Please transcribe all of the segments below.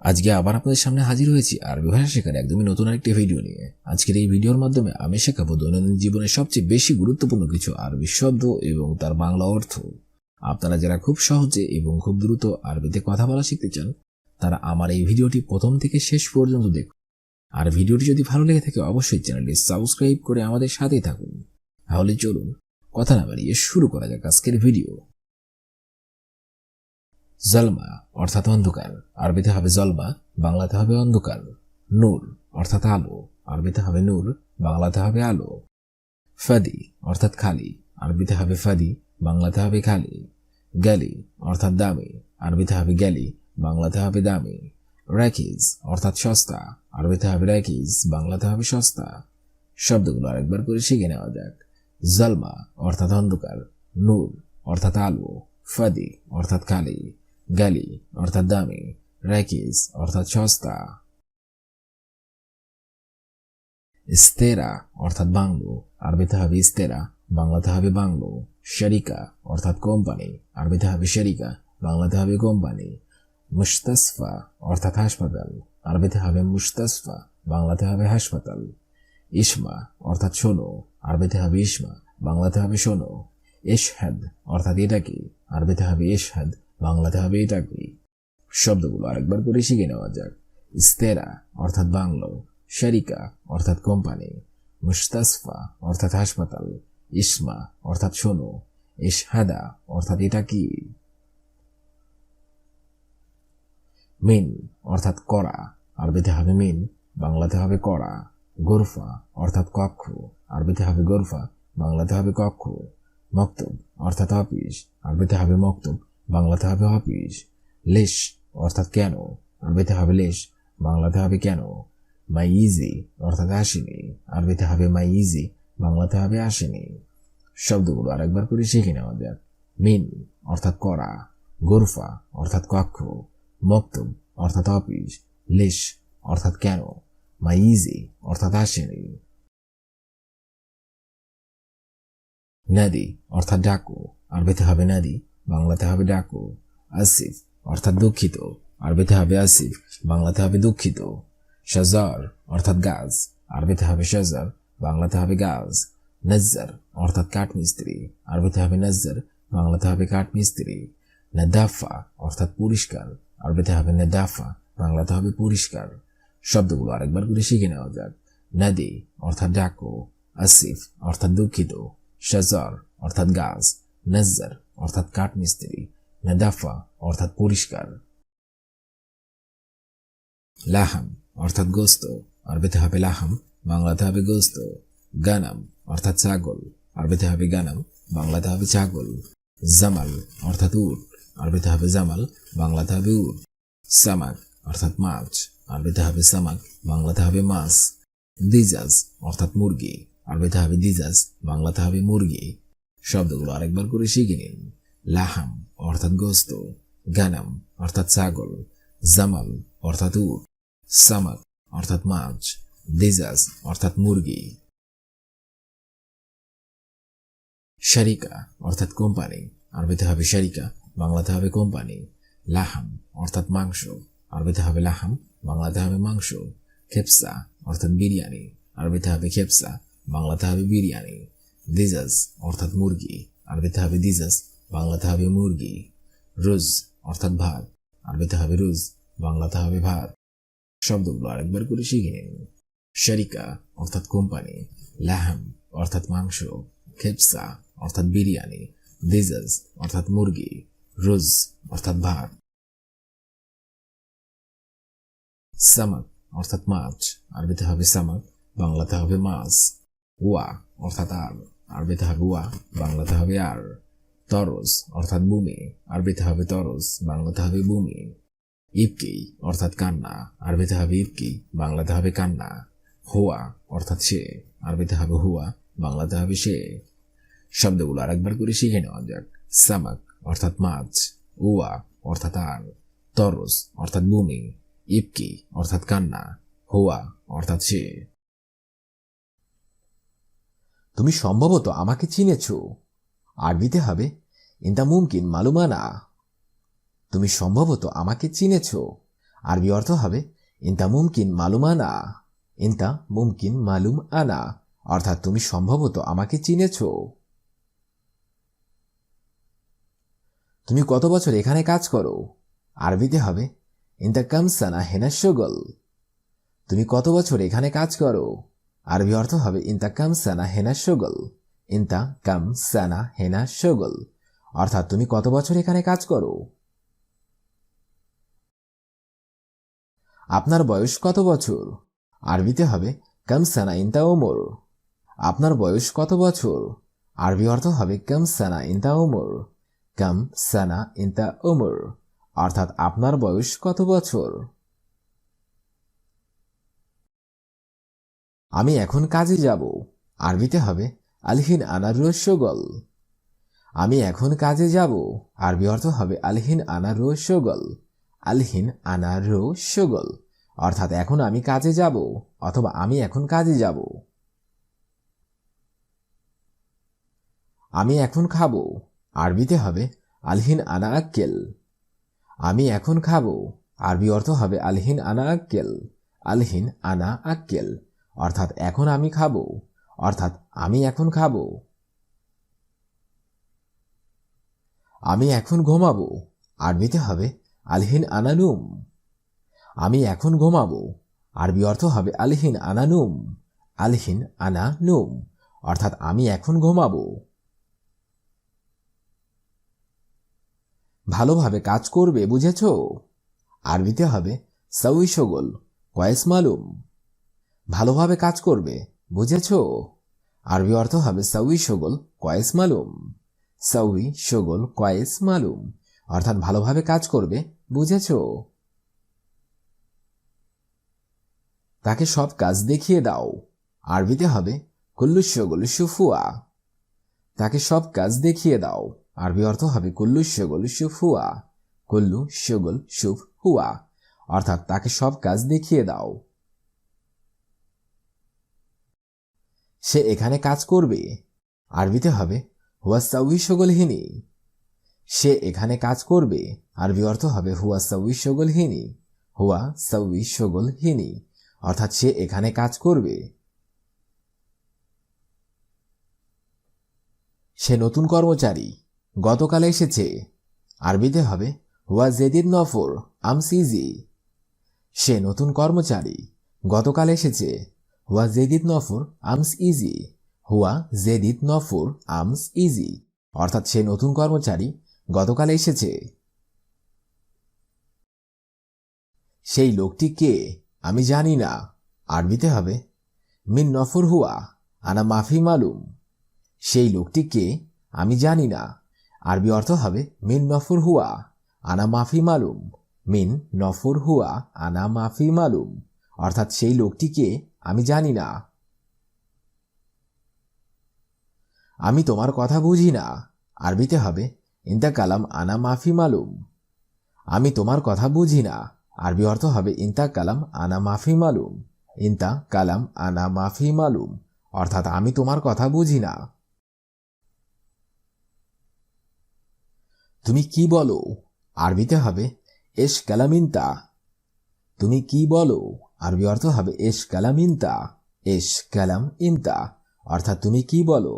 আজকে আবার আপনাদের সামনে হাজির হয়েছি আরবি ভাষা শেখার একদমই নতুন একটি ভিডিও নিয়ে। আজকের এই ভিডিওর মাধ্যমে আমি শেখাবো দৈনন্দিন জীবনের সবচেয়ে বেশি গুরুত্বপূর্ণ কিছু আরবি শব্দ এবং তার বাংলা অর্থ। আপনারা যারা খুব সহজে এবং খুব দ্রুত আরবিতে কথা বলা শিখতে চান, তারা আমার এই ভিডিওটি প্রথম থেকে শেষ পর্যন্ত দেখুন। আর ভিডিওটি যদি ভালো লেগে থাকে, অবশ্যই চ্যানেলটি সাবস্ক্রাইব করে আমাদের সাথেই থাকুন। তাহলে চলুন, কথা না বাড়িয়ে শুরু করা যাক আজকের ভিডিও জলমা অর্থাৎ অন্ধকার, আরবিতে হবে জলমা, বাংলাতে হবে অন্ধকার। নূর অর্থাৎ আলো, আরবিতে হবে নূর, বাংলাতে হবে আলো। ফাদি অর্থাৎ খালি, আরবিতে হবে ফাদি, বাংলাতে হবে খালি। গ্যালি অর্থাৎ দামি, আরবিতে হবে গ্যালি, বাংলাতে হবে দামি। র্যাকিজ অর্থাৎ সস্তা, আরবিতে হবে র্যাকিজ, বাংলাতে হবে সস্তা। শব্দগুলো আরেকবার করে শিখে নেওয়া যাক। জলমা অর্থাৎ অন্ধকার, নূর অর্থাৎ আলো, ফাদি অর্থাৎ কালি গালি অর্থাৎ দামি. র্যাকিজ অর্থাৎ সস্তা. ইস্তেরা অর্থাৎ বাংলো. আরবিতে হবে ইস্তেরা বাংলাতে হবে বাংলো. শরিকা অর্থাৎ কোম্পানি. আরবিতে হবে শরিকা বাংলাতে হবে কোম্পানি. মুস্তাসফা অর্থাৎ হাসপাতাল. আরবিতে হবে মুস্তাসফা বাংলাতে হবে হাসপাতাল. ইসমা অর্থাৎ শোনো আরবিতে হবে ইসমা বাংলাতে হবে শোনো ইশহাদ অর্থাৎ এটা কি? আরবিতে হবে ইশহাদ বাংলাতে হবে কি শব্দগুলো আরেকবার করে শিখে নেওয়া যাক। ইস্তেরা অর্থাৎ বাংলো, শারিকা অর্থাৎ কোম্পানি, মুস্তাসফা অর্থাৎ হাসপাতাল, ইসমা অর্থাৎ শোনো, ইশহাদা অর্থাৎ এটা কি? মিন অর্থাৎ করা, আরবিতে হবে মিন, বাংলাতে হবে করা। গোরফা অর্থাৎ কক্ষ, আরবিতে হবে গোরফা, বাংলাতে হবে কক্ষ। মক্তব অর্থাৎ অফিস, আরবিতে হবে মক্তব। বাংলাতে হবে অফিস। লেশ, অর্থাৎ কেন? আরবিতে হবে লেশ, বাংলাতে হবে কেন? মাই ইজি, অর্থাৎ আসেনি। আরবিতে হবে মাই ইজি, বাংলাতে হবে আসেনি। শব্দগুলো আরেকবার করে শিখে নেওয়া যাক। মিন, অর্থাৎ করা গোরফা, অর্থাৎ কক্ষ। মক্তব, অর্থাৎ অফিস। লেশ, অর্থাৎ কেন? মাই ইজি, অর্থাৎ আসেনি। নদী, অর্থাৎ ডাকু। আরবিতে হবে নদী বাংলাতে হবে ডাকু, আসিফ, অর্থাৎ দুঃখিত। আরবিতে হবে আসিফ, বাংলাতে হবে দুঃখিত। শাজার, অর্থাৎ গাছ। আরবিতে হবে শাজার, বাংলাতে হবে গাছ। নজ্জার, অর্থাৎ কাঠমিস্ত্রি। আরবিতে হবে নজ্জার, বাংলাতে হবে কাঠমিস্ত্রি। নেদাফা, অর্থাৎ পরিষ্কার। আরবিতে হবে নেদাফা, বাংলাতে হবে পরিষ্কার। শব্দগুলো আরেকবার করে শিখে নেওয়া যাক। নদী, অর্থাৎ ডাকো। আসিফ, অর্থাৎ দুঃখিত। শাজার, অর্থাৎ গাছ। নজ্জার অর্থাৎ কাঠমিস্ত্রি নেদাফা, অর্থাৎ পরিষ্কার। লাহাম, অর্থাৎ গোস্ত, আরবিতে হবে লাহাম, বাংলাতে হবে গোস্ত। গানাম, অর্থাৎ ছাগল, আরবিতে হবে গানাম, বাংলাতে হবে ছাগল। জামাল, অর্থাৎ উট, আরবিতে হবে জামাল, বাংলাতে হবে উট। সামাক, অর্থাৎ মাছ, আরবিতে হবে সামাক, বাংলাতে হবে মাছ। দিজাজ, অর্থাৎ মুরগি, আরবিতে হবে দিজাজ, বাংলাতে হবে মুরগি। শব্দগুলো আরেকবার করে শিখে নিন। লাহাম অর্থাৎ গোস্ত, গানাম অর্থাৎ ছাগল, জামাল অর্থাৎ উট সামাক অর্থাৎ মাছ, দিজাজ অর্থাৎ মুরগি, শারিকা অর্থাৎ কোম্পানি, আরবিতে হবে শারিকা, বাংলাতে হবে কোম্পানি, লাহাম অর্থাৎ মাংস, আরবিতে হবে লাহাম, বাংলাতে হবে মাংস, খেপসা অর্থাৎ বিরিয়ানি, আরবিতে হবে খেপসা, বাংলাতে হবে বিরিয়ানি। দিজাজ, অর্থাৎ মুরগি। আরবিতে হবে দিজাজ, বাংলাতে হবে মুরগি। রুজ, অর্থাৎ ভাত। আরবিতে হবে রুজ, বাংলাতে হবে ভাত। শব্দগুলো আরেকবার করে শিখে নিন। শারিকা, অর্থাৎ কোম্পানি। লাহাম, অর্থাৎ মাংস। খেপসা, অর্থাৎ বিরিয়ানি। দিজাজ, অর্থাৎ মুরগি। রুজ, অর্থাৎ ভাত। সামাক, অর্থাৎ মাছ। আরবিতে হবে সামাক, বাংলাতে হবে মাছ। ওয়া, অর্থাৎ আর আরবিতে হবে ওয়া, বাংলাতে হবে আর তরস অর্থাৎ ভূমি। আরবিতে হবে তরস বাংলাতে হবে ভূমি। ইপকি অর্থাৎ কান্না। আরবিতে হবে ইপকি বাংলাতে হবে কান্না। হুয়া, অর্থাৎ সে। আরবিতে হবে হুয়া, বাংলাতে হবে সে। শব্দগুলো আরেকবার করে শিখে নেওয়া যাক। সামাক, অর্থাৎ মাছ। উয়া, অর্থাৎ আর তরস অর্থাৎ ভূমি। ইপকি অর্থাৎ কান্না। হুয়া, অর্থাৎ সে। তুমি সম্ভবত আমাকে চিনেছ। আরবিতে হবে ইন্দা মুমকিন মালুমানা। তুমি সম্ভবত আমাকে চিনেছ। আরবি অর্থ হবে ইনতা মুমকিন মালুম আনা ইনতা মুমকিন মালুম আনা অর্থাৎ তুমি সম্ভবত আমাকে চিনেছ। তুমি কত বছর এখানে কাজ করো? আরবিতে হবে ইনতা কামসানা হেনা তুমি কত বছর এখানে কাজ করো? আরবি অর্থ হবে, ইনতা কামসানা হেনা শগল ইনতা কাম সানা হেনা শগল অর্থাৎ তুমি কত বছর এখানে কাজ করো? আপনার বয়স কত বছর? আরবিতে হবে, কাম সানা ইনতা ওমর আপনার বয়স কত বছর? আরবি অর্থ হবে, কাম সানা ইনতা ওমর কাম সানা ইনতা ওমর অর্থাৎ আপনার বয়স কত বছর? আমি এখন কাজে যাব। আরবিতে হবে, আলহিন আনার রস্যগল আমি এখন কাজে যাব। আরবি অর্থ হবে, আলহিন আনার রস্যগল আলহিন আনার রস্যগল অর্থাৎ এখন আমি কাজে যাব, অথবা আমি এখন কাজে যাব। আমি এখন খাব। আরবিতে হবে, আলহিন আনা আক্কেল আমি এখন খাব। আরবি অর্থ হবে, আলহিন আনা আক্কেল আলহিন আনা আক্কেল অর্থাৎ এখন আমি খাব, অর্থাৎ আমি এখন খাব। আমি এখন ঘুমাবো, আরবিতে হবে আলহিন আনানুম। আমি এখন ঘুমাবো, আরবি অর্থ হবে আলহিন আনানুম, আলহিন আনা নুম অর্থাৎ আমি এখন ঘুমাবো। ভালোভাবে কাজ করবে, বুঝেছ? আরবিতে হবে সউই সগোল, কয়েস মালুম। ভালোভাবে কাজ করবে, বুঝেছ? আরবি অর্থ হবে সউই সগোল কয়েস মালুম। সউই সগোল কয়েস মালুম। অর্থাৎ ভালোভাবে কাজ করবে, বুঝেছ? তাকে সব কাজ দেখিয়ে দাও। আরবিতে হবে, কুল্লু সগোল সুফুয়া তাকে সব কাজ দেখিয়ে দাও। আরবি অর্থ হবে, কুল্লু সগোল সুফুয়া কুল্লু সগোল সুফ হুয়া অর্থাৎ তাকে সব কাজ দেখিয়ে দাও। সে এখানে কাজ করবে। আরবিতে হবে হুয়া সাউই সগলহিনী সে এখানে কাজ করবে। আরবি অর্থ হবে হুয়া হুয়া সাউই অর্থাৎ সে এখানে কাজ করবে। সে নতুন কর্মচারী, গতকাল এসেছে। আরবিতে হবে হুয়া জেদিদ নফর আমসিজি। সে নতুন কর্মচারী, গতকাল এসেছে। হুয়া জেদিদ নফর আমস ইজি হুয়া জেদিদ নফর আমস ইজি অর্থাৎ সে নতুন কর্মচারী গতকাল এসেছে। সেই লোকটি কে? আমি জানি না। আরবিতে হবে। মিন নফর হুয়া, আনা মাফি মালুম। সেই লোকটি কে? আমি জানি না। আরবি অর্থ হবে মিন নফর হুয়া, আনা মাফি মালুম। মিন নফর হুয়া, আনা মাফি মালুম। অর্থাৎ সেই লোকটিকে আমি জানি না। আমি তোমার কথা বুঝি না। আরবিতে হবে ইন্তা কালাম আনা মাফি মালুম। আমি তোমার কথা বুঝি না। আরবি অর্থ হবে ইন্তা কালাম আনা মাফি মালুম। ইন্তা কালাম আনা মাফি মালুম। অর্থাৎ আমি তোমার কথা বুঝি না। তুমি কি বলো? আরবিতে হবে, এস কালামিনতা তুমি কি বলো? আরবি অর্থ হবে এস কালাম ইনতা এস কালাম ইনতা অর্থাৎ তুমি কি বলো?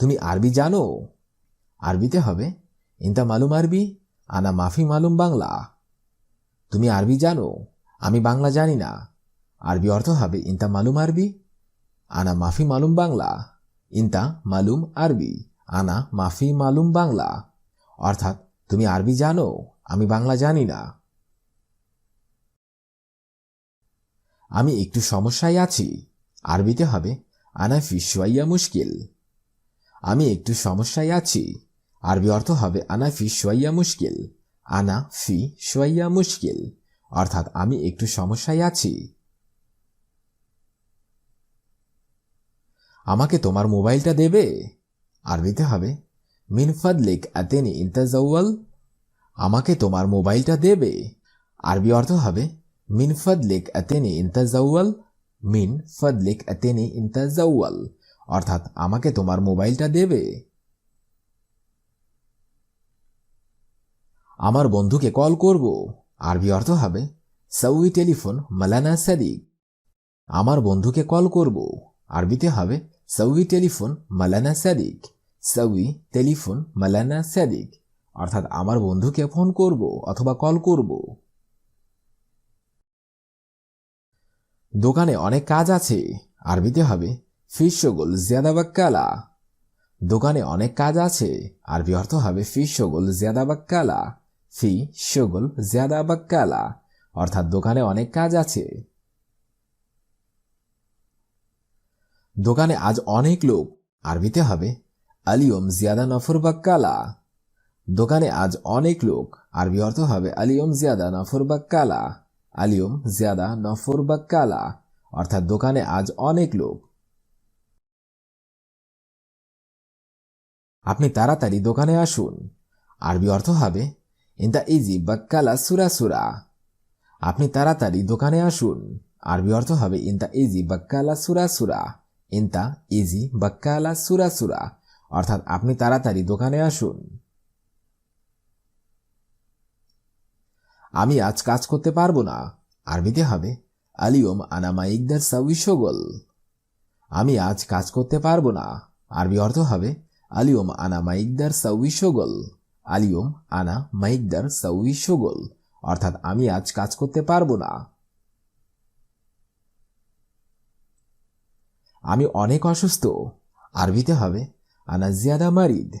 তুমি আরবি জানো? আরবিতে হবে, ইনতা মালুম আরবি, আনা মাফি মালুম বাংলা তুমি আরবি জানো আমি বাংলা জানি না আরবি অর্থ হবে, ইনতা মালুম আরবি, আনা মাফি মালুম বাংলা ইনতা মালুম আরবি, আনা মাফি মালুম বাংলা অর্থাৎ তুমি আরবি জানো? আমি বাংলা জানি না। আমি একটু সমস্যায় আছি। আরবিতে হবে, আনা ফি সোয়াইয়া মুশকিল। আমি একটু সমস্যায় আছি। আরবি অর্থ হবে, আনা ফি সোয়াইয়া মুশকিল। আনা ফি সোয়াইয়া মুশকিল। অর্থাৎ আমি একটু সমস্যায় আছি। আমাকে তোমার মোবাইলটা দেবে? আরবিতে হবে, মিন ফাদলিক আতেনি ইন্তাজাউয়াল আমাকে তোমার মোবাইলটা দেবে। আরবি অর্থ হবে, মিন ফাদলিক আতেনি ইন্তাজাউয়াল মিন ফাদলিক আতেনি ইন্তাজাউয়াল অর্থাৎ আমাকে তোমার মোবাইলটা দেবে। আমার বন্ধুকে কল করব। আরবি অর্থ হবে সৌই টেলিফোন মালানা সাদিক আমার বন্ধুকে কল করব। আরবিতে হবে সৌই টেলিফোন মালানা সাদিক সৌই টেলিফোন মালানা সাদিক অর্থাৎ আমার বন্ধুকে ফোন করব অথবা কল করব। দোকানে অনেক কাজ আছে। আরবিতে হবে ফিস শগল জিয়াদা বাক্কালা দোকানে অনেক কাজ আছে। আরবি অর্থ হবে ফি শগল জিয়াদা বাক্কালা ফি শগল জিয়াদা বাক্কালা অর্থাৎ দোকানে অনেক কাজ আছে। দোকানে আজ অনেক লোক। আরবিতে হবে, আলিয়ম জিয়াদা নফর বাক্কালা দোকানে আজ অনেক লোক। আরবি অর্থ হবে আলিয়ম জিয়াদা নফর বা বাক্কালা আলিয়ম জিয়াদা নফর বাক্কালা অর্থাৎ দোকানে আজ অনেক লোক। আপনি তাড়াতাড়ি দোকানে আসুন। আরবি অর্থ হবে ইন্দা ইজি বাক্কালা সুরা সুরা। আপনি তাড়াতাড়ি দোকানে আসুন। আরবি অর্থ হবে ইন্তা ইজি বাক্কালা সুরা সুরা। ইন্তা ইজি বাক্কালা সুরা সুরা। অর্থাৎ আপনি তাড়াতাড়ি দোকানে আসুন। আমি আজ কাজ করতে পারব না। আরবিতে হবে। আলিয়ম আনামা ইকদার সাউই আমি আজ কাজ করতে পারব না। আরবি অর্থ হবে, আলিয়ম আনা মাইকদার সাউই আলিয়ম আনা মাইকদার সাউই অর্থাৎ আমি আজ কাজ করতে পারব না। আমি অনেক অসুস্থ। আরবিতে হবে, আনা জিয়াদা মারিদ।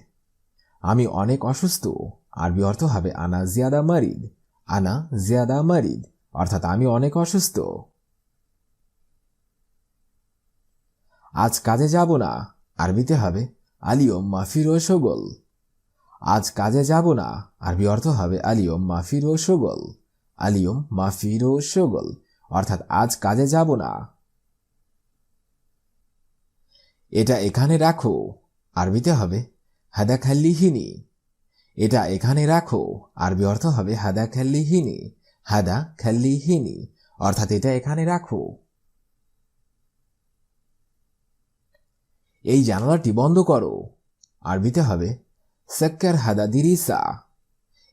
আমি অনেক অসুস্থ। আরবি অর্থ হবে, আনা জিয়াদা মারিদ। আনা জিয়াদা মারিদ, অর্থাৎ আমি অনেক অসুস্থ। আজ কাজে যাব না, আরবিতে হবে আলিয়ম মাফির ও সগল। আজ কাজে যাব না, আরবি অর্থ হবে আলিয়ম মাফির ও সগল। আলিয়ম মাফির ও সগল, অর্থাৎ আজ কাজে যাব না। এটা এখানে রাখো, আরবিতে হবে হাদা খাল্লিহিনি এটা এখানে রাখো। আরবি অর্থ হবে হাদা খাল্লিহিনি হাদা খাল্লিহিনি অর্থাৎ এটা এখানে রাখো। এই জানালাটি বন্ধ করো। আরবিতে হবে সেক্কার হাদা দিরিসা।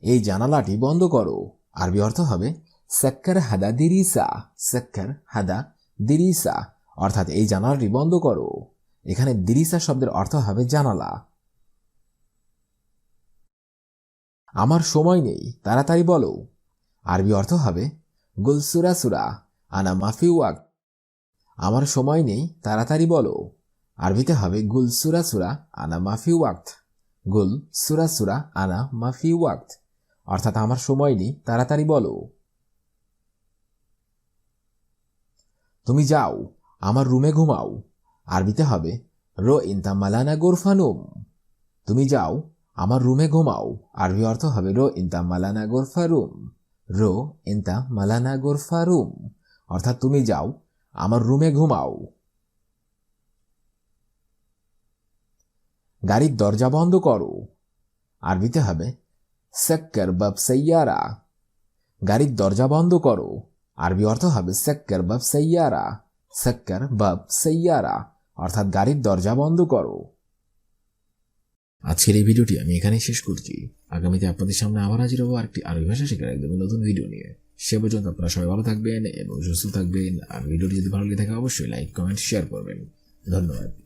এই জানালাটি বন্ধ করো। আরবি অর্থ হবে সেক্কার হাদা দিরিসা। সেক্কার হাদা দিরিসা। অর্থাৎ এই জানালাটি বন্ধ করো। এখানে দিরিসা শব্দের অর্থ হবে জানালা। আমার সময় নেই, তাড়াতাড়ি বলো। আরবি অর্থ হবে গুলসুরা সুরা আনা মাফি ওয়াক। আমার সময় নেই, তাড়াতাড়ি বলো। আরবিতে হবে, গুল সুরা সুরা, আনা মাফি ওয়াক্ত। গুল সুরা সুরা, আনা মাফি ওয়াক্ত। অর্থাৎ আমার সময় নেই, তাড়াতাড়ি বলো। তুমি যাও, আমার রুমে ঘুমাও। আরবিতে হবে, রো ইন্তা মালানা গোরফানুম তুমি যাও আমার রুমে ঘুমাও। আরবি অর্থ হবে, রো ইন্তা মালানা গোরফা রুম। রো ইন্তা মালানা গোরফা রুম। অর্থাৎ তুমি যাও, আমার রুমে ঘুমাও। গাড়ির দরজা বন্ধ করো। আরবিতে হবে, সেক্কর বাব সৈয়ারা গাড়ির দরজা বন্ধ করো। আরবি অর্থ হবে, সেক্কর বাব সৈয়ারা সেক্কর বাব সৈয়ারা অর্থাৎ গাড়ির দরজা বন্ধ করো। আজকের এই ভিডিওটি আমি এখানেই শেষ করছি। আগামীতে আপনাদের সামনে আবার হাজির হব আরেকটি আরবি ভাষা শেখার একদমই নতুন ভিডিও নিয়ে। সে পর্যন্ত আপনারা সবাই ভালো থাকবেন এবং সুস্থ থাকবেন। আর ভিডিওটি যদি ভালো লেগে থাকে, অবশ্যই লাইক কমেন্ট শেয়ার করবেন। ধন্যবাদ।